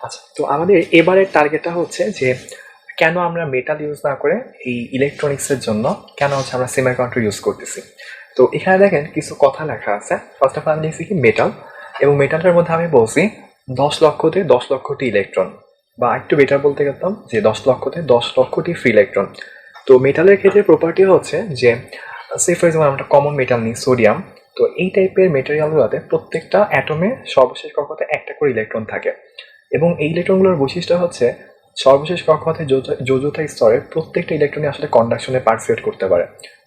আচ্ছা তো আমাদের এবারের টার্গেটটা হচ্ছে যে কেন আমরা মেটাল ইউজ না করে এই ইলেকট্রনিক্সের জন্য কেন হচ্ছে আমরা সেমি কন্ট্রোল ইউজ করতেছি? তো এখানে দেখেন কিছু কথা লেখা আছে। ফার্স্ট অফ অল আমি লিখছি কি মেটাল এবং মেটালটার মধ্যে আমি বলছি দশ লক্ষতে দশ লক্ষটি ইলেকট্রন বা একটু বেটার বলতে গেলাম যে দশ লক্ষতে দশ লক্ষটি ফ্রি ইলেকট্রন তো মেটালের ক্ষেত্রে প্রপার্টি হচ্ছে যে সে ফর এক্সাম্পল আমরা কমন মেটাল নিই সোডিয়াম তো এই টাইপের মেটেরিয়ালগুলোতে প্রত্যেকটা অ্যাটমে সর্বশেষ কক্ষতে একটা করে ইলেকট্রন থাকে। এবং এই ইলেকট্রনগুলোর বৈশিষ্ট্য হচ্ছে সর্বশেষ কক্ষতে যোজতা স্তরের প্রত্যেকটা ইলেকট্রনই আসলে কন্ডাকশনে পার্টিসিপেট করতে পারে।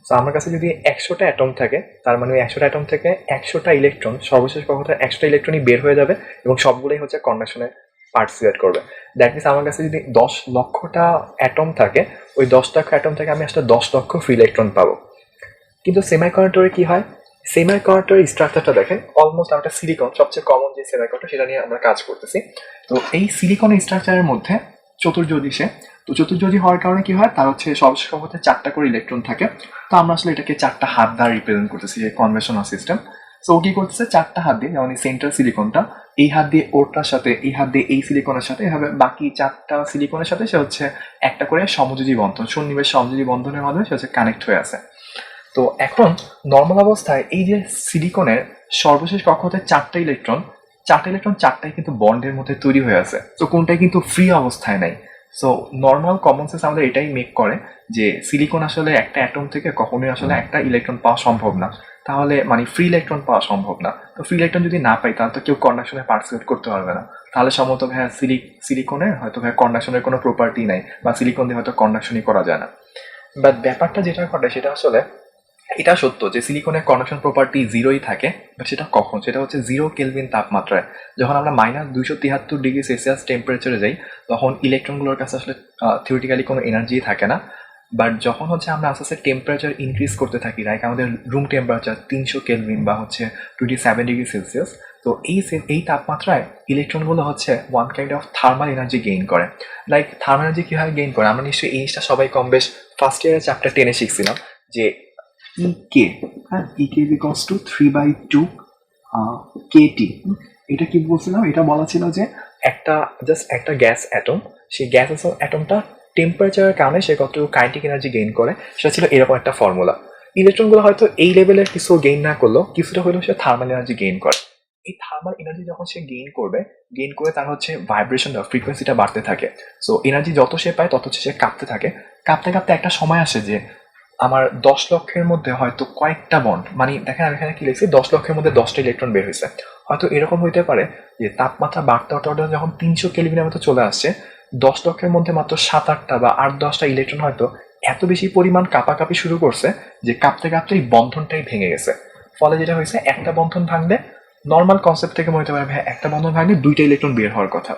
তো আমার কাছে যদি একশোটা অ্যাটম থাকে, তার মানে ওই একশোটা অ্যাটম থেকে একশোটা ইলেকট্রন, সর্বশেষ কক্ষতে একশোটা ইলেকট্রনই বের হয়ে যাবে এবং সবগুলোই হচ্ছে কন্ডাকশনে পার্টিসিপেট করবে। দ্যাট মিনস আমার কাছে যদি দশ লক্ষটা অ্যাটম থাকে, ওই দশ লক্ষ অ্যাটম থেকে আমি আসলে দশ লক্ষ ফ্রি ইলেকট্রন পাবো। কিন্তু সেমাই কন্ডাক্টরে কি হয়? সেমাই কন্ডাক্টরের স্ট্রাকচারটা দেখেন অলমোস্ট আমরা সিলিকন সবচেয়ে কমন যে সেমাই কন্ডাক্টর সেটা নিয়ে আমরা কাজ করতেছি। তো এই সিলিকন স্ট্রাকচারের মধ্যে চতুর্যোজি সে তো চতুর্যোজি হওয়ার কারণে কি হয়? তার হচ্ছে সর্বশেষ কক্ষতে চারটা করে ইলেকট্রন থাকে। তো আমরা আসলে এটাকে চারটা হাত দ্বারা রিপ্রেজেন্ট করতেছি, যে কনভেনশনাল সিস্টেম সো ও কি করতেছে? চারটা হাত দিয়ে, যেমন এই সেন্টার সিলিকনটা এই হাত দিয়ে ওরটার সাথে, এই হাত দিয়ে এই সিলিকনের সাথে, এভাবে বাকি চারটা সিলিকনের সাথে সে হচ্ছে একটা করে সমযোজী বন্ধন, সন্নিবেশ সমযোজী বন্ধনের মাধ্যমে সে হচ্ছে কানেক্ট হয়ে আছে। তো এখন নর্মাল অবস্থায় এই যে সিলিকনের সর্বশেষ কক্ষতে চারটা ইলেকট্রন চারটা ইলেকট্রন চারটাই কিন্তু বন্ডের মধ্যে তৈরি হয়ে আছে। তো কোনটাই কিন্তু ফ্রি অবস্থায় নাই। সো নর্মাল কমন সেন্স আমাদের এটাই মেক করে যে সিলিকন আসলে একটা অ্যাটম থেকে কখনোই আসলে একটা ইলেকট্রন পাওয়া সম্ভব না। তাহলে মানে ফ্রি ইলেকট্রন পাওয়া সম্ভব না। তো ফ্রি ইলেকট্রন যদি না পাই তাহলে তো কেউ কন্ডাকশনে পার্টিসিপেট করতে পারবে না। তাহলে সম্ভবত ভাইয়া সিলিক সিলিকনের হয়তো ভাইয়া কন্ডাকশনের কোনো প্রপার্টি নাই বা সিলিকন দিয়ে হয়তো কন্ডাকশনই করা যায় না। বাট ব্যাপারটা যেটা ঘটে সেটা আসলে এটা সত্য যে সিলিকনের কন্ডাকশন প্রপার্টি জিরোই থাকে বাট সেটা কখন? সেটা হচ্ছে জিরো কেলভিন তাপমাত্রায়। যখন আমরা মাইনাস দুইশো তিয়াত্তর ডিগ্রি সেলসিয়াস টেম্পারেচারে যাই, তখন ইলেকট্রনগুলোর কাছে আসলে থিওরিটিক্যালি কোনো এনার্জি থাকে না। বাট যখন হচ্ছে আমরা আস্তে আস্তে টেম্পারেচার ইনক্রিজ করতে থাকি লাইক আমাদের রুম টেম্পারেচার তিনশো কেলভিন বা হচ্ছে টোয়েন্টি সেভেন ডিগ্রি সেলসিয়াস তো এই এই তাপমাত্রায় ইলেকট্রনগুলো হচ্ছে one kind of thermal energy gain করে। লাইক থার্মাল এনার্জি কীভাবে গেইন করে? আমরা নিশ্চয়ই এই জিনিসটা সবাই কম বেশ ফার্স্ট ইয়ারের চ্যাপ্টার টেনে শিখছিলাম যে ই কে হ্যাঁ E K because two three by two K T এটা কি বলছিলাম? এটা বলা ছিল যে একটা জাস্ট একটা গ্যাস অ্যাটম সেই গ্যাস অ্যাটমটা টেম্পারেচারের কারণে সে কতটুকু কাইনেটিক এনার্জি গেইন করে, সেটা ছিল এরকম একটা ফর্মুলা ইলেকট্রনগুলো হয়তো এই লেভেলের কিছু গেইন না করলেও কিছুটা হলেও সে থার্মাল এনার্জি গেইন করে। এই থার্মাল এনার্জি যখন সে গেইন করবে গেইন করে তার হচ্ছে ভাইব্রেশনটা ফ্রিকোয়েন্সিটা বাড়তে থাকে। সো এনার্জি যত সে পায়, তত সে কাঁপতে থাকে। কাঁপতে কাঁপতে একটা সময় আসে যে আমার দশ লক্ষের মধ্যে হয়তো কয়েকটা বন্ড মানে দেখেন আমি এখানে কি লিখছি, দশ লক্ষের মধ্যে দশটা ইলেকট্রন বের হয়েছে। হয়তো এরকম হইতে পারে যে তাপমাত্রা বাড়তে বাড়তে যখন তিনশো কেলভিনের মতো চলে আসছে, দশ লক্ষের মধ্যে মাত্র সাত, আটটা বা আট, দশটা ইলেকট্রন হয়তো এত বেশি পরিমাণ কাঁপাকাঁপি শুরু করছে যে কাঁপতে কাঁপতে এই বন্ধনটাই ভেঙে গেছে। ফলে যেটা হয়েছে, একটা বন্ধন ভাঙলে নর্মাল কনসেপ্ট থেকে মনে হতে পারে হ্যাঁ একটা বন্ধন ভাঙলে দুইটা ইলেকট্রন বের হওয়ার কথা।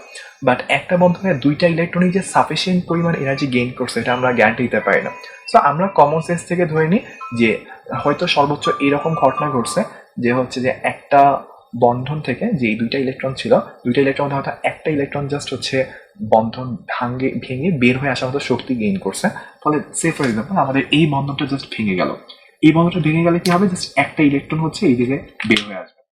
বাট একটা বন্ধনে দুইটা ইলেকট্রনই যে সাফিসিয়েন্ট পরিমাণ এনার্জি গেইন করছে, এটা আমরা গ্যারান্টি দিতে পারি না। সো আমরা কমন সেন্স থেকে ধরে নিই যে, হয়তো সর্বোচ্চ এরকম ঘটনা ঘটছে যে, হচ্ছে যে একটা বন্ধন থেকে যে দুইটা ইলেকট্রন ছিল, দুইটা ইলেকট্রন হয়তো একটা ইলেকট্রন জাস্ট হচ্ছে বন্ধন ভাঙে, ভেঙে বের হয়ে আসার মতো শক্তি গেইন করছে। ফলে সে ফর এক্সাম্পল আমাদের এই বন্ধনটা জাস্ট ভেঙে গেল। এই বন্ধনটা ভেঙে গেলে কি হবে? জাস্ট একটা ইলেকট্রন হচ্ছে এই দিকে বের হয়ে আসবে।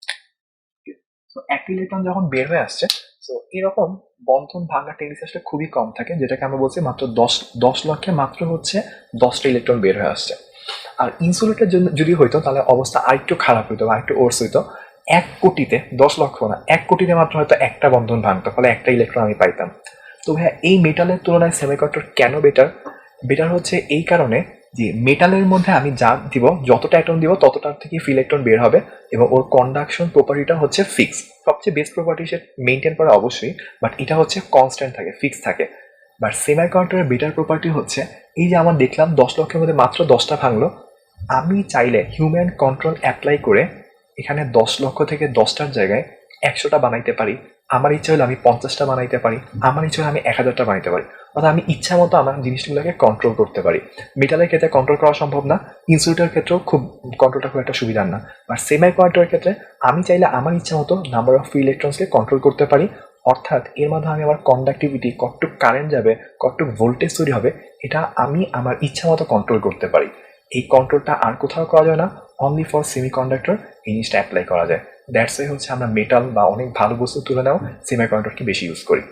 তো একটা ইলেকট্রন যখন বের হয়ে আসছে তো এরকম বন্ধন ভাঙা আসলে খুবই কম থাকে, যেটাকে আমরা বলছি মাত্র দশ দশ লক্ষে মাত্র হচ্ছে দশটা ইলেকট্রন বের হয়ে আসছে। আর ইনসুলেটের যদি হইতো, তাহলে অবস্থা আরেকটু খারাপ হইতো বা আরেকটু ওর্স হইতো। এক কোটিতে, দশ লক্ষ না, এক কোটিতে মাত্র হয়তো একটা বন্ধন ভাঙতো, ফলে একটা ইলেকট্রন আমি পাইতাম। তো হ্যাঁ এই মেটালের তুলনায় সেমিকন্ডাক্টর কেন বেটার বেটার হচ্ছে এই কারণে যে মেটালের মধ্যে আমি যা দিব, যতটা অ্যাটম দিব, ততটার থেকে ফ্রি ইলেকট্রন বের হবে এবং ওর কন্ডাকশন প্রপার্টিটা হচ্ছে ফিক্স সবচেয়ে বেস্ট প্রপার্টি সে মেনটেন করা অবশ্যই বাট এটা হচ্ছে কনস্ট্যান্ট থাকে ফিক্স থাকে। বাট সেমাই কন্ডাক্টরের বেটার প্রপার্টি হচ্ছে, এই যে আমার দেখলাম দশ লক্ষের মধ্যে মাত্র দশটা ভাঙলো, আমি চাইলে হিউম্যান কন্ট্রোল অ্যাপ্লাই করে এখানে দশ লক্ষ থেকে দশটার জায়গায় একশোটা বানাইতে পারি। আমার ইচ্ছা হলে আমি পঞ্চাশটা বানাইতে পারি, আমার ইচ্ছা হলে আমি এক হাজারটা বানাইতে পারি। অর্থাৎ আমি ইচ্ছা মতো আমার জিনিসগুলোকে কন্ট্রোল করতে পারি। মেটালের ক্ষেত্রে কন্ট্রোল করা সম্ভব না ইনসুলেটের ক্ষেত্রেও খুব কন্ট্রোলটা খুব একটা সুবিধার না। আর সেমাই কোয়ান্টারের ক্ষেত্রে আমি চাইলে আমার ইচ্ছা মতো নাম্বার অফ ফ্রি ইলেকট্রনসকে কন্ট্রোল করতে পারি। অর্থাৎ এর মাধ্যমে আমি আমার কন্ডাক্টিভিটি কতটুক কারেন্ট যাবে, কতটুক ভোল্টেজ তৈরি হবে, এটা আমি আমার ইচ্ছা মতো কন্ট্রোল করতে পারি। এই কন্ট্রোলটা আর কোথাও করা যায় না অনলি ফর সেমি কন্ডাক্টর এই জিনিসটা অ্যাপ্লাই করা যায়। দ্যাটস ওয়াই হচ্ছে আমরা মেটাল বা অনেক ভালো বস্তু তুলে নেওয়া সেমি কন্ডাক্টরকে বেশি ইউজ করি।